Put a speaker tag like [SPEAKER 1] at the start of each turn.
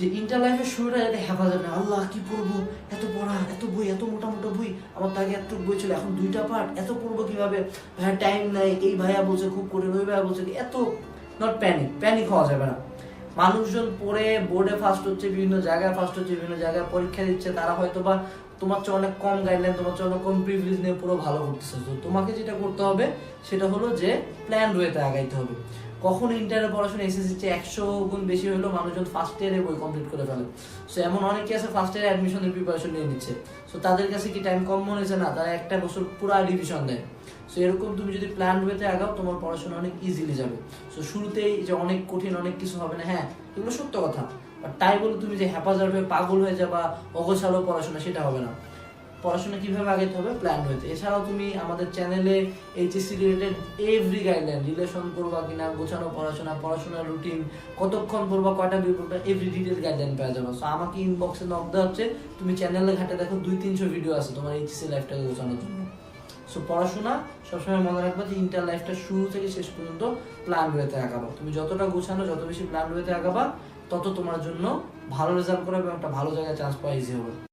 [SPEAKER 1] যে ইন্টার লাইফের শুরুটা যাতে হেফাজত নেই আল্লাহ কি পড়ব? এত পড়া, এত বই, এত মোটা মোটা বই। আমার তাকে এত বই ছিল এখন দুইটা পার্ট এত পড়ব কীভাবে? ভাইয়া টাইম নাই, এই ভাইয়া বলছে খুব করে ওই ভাইয়া বলছে এত নট প্যানিক প্যানিক হওয়া যাবে না। মানুষজন পড়ে বোর্ডে ফার্স্ট হচ্ছে, বিভিন্ন জায়গায় ফার্স্ট হচ্ছে, বিভিন্ন জায়গায় পরীক্ষা দিচ্ছে। তারা হয়তো বা তোমার চেয়ে অনেক কম গাইডলাইন তোমার চেয়ে অনেক কম প্রিভিলেজ নিয়ে পুরো ভালো করতেছে। তো তোমাকে যেটা করতে হবে, সেটা হলো যে প্ল্যান ওয়েতে আগাইতে হবে। কখন ইন্টারে পড়াশোনা এসএসসি চেয়ে একশো গুণ বেশি হলেও মানুষজন ফার্স্ট ইয়ারে বই কমপ্লিট করে ফেলে। সো এমন অনেকে আছে ফার্স্ট ইয়ারে অ্যাডমিশনের প্রিপারেশন নিয়ে নিচ্ছে। সো তাদের কাছে কি টাইম কম মনে হয়েছে না, তারা একটা বছর পুরো রিভিশন দেয়। সো এরকম তুমি যদি প্ল্যান ওয়েতে আগাও, তোমার পড়াশোনা অনেক ইজিলি যাবে। সো শুরুতেই যে অনেক কঠিন, অনেক কিছু হবে না হ্যাঁ এগুলো সত্য কথা। বাট তাই বলে তুমি যে হ্যাপাজার হয়ে পাগল হয়ে যাবা, অগোছালো পড়াশোনা, সেটা হবে না। পড়াশোনা কীভাবে আগাইতে হবে প্ল্যান হয়েছে এছাড়াও তুমি আমাদের চ্যানেলে HSC related every guideline relation করবা কিনা, গোছানো পড়াশোনা, পড়াশোনার রুটিন কতক্ষণ পড়বা, কয়টা বই পড়বা এভরি ডিটেল গাইডলাইন পেয়ে যাবে। সো আমাকে ইনবক্সে নক দেওয়া হচ্ছে। তুমি চ্যানেলে ঘাটে দেখো দুই তিনশো ভিডিও আছে তোমার এইচএসসি লাইফটাকে গোছানোর জন্য। সো পড়াশোনা সবসময় মনে রাখবা যে ইন্টার লাইফটা শুরু থেকে শেষ পর্যন্ত প্ল্যান ওয়েতে আগাবা। তুমি যতটা গোছানো, যত বেশি প্ল্যান ওয়েতে আগাবা, তত তোমার জন্য ভালো রেজাল্ট করা এবং একটা ভালো জায়গায় চান্স পাওয়া ইজি হবে।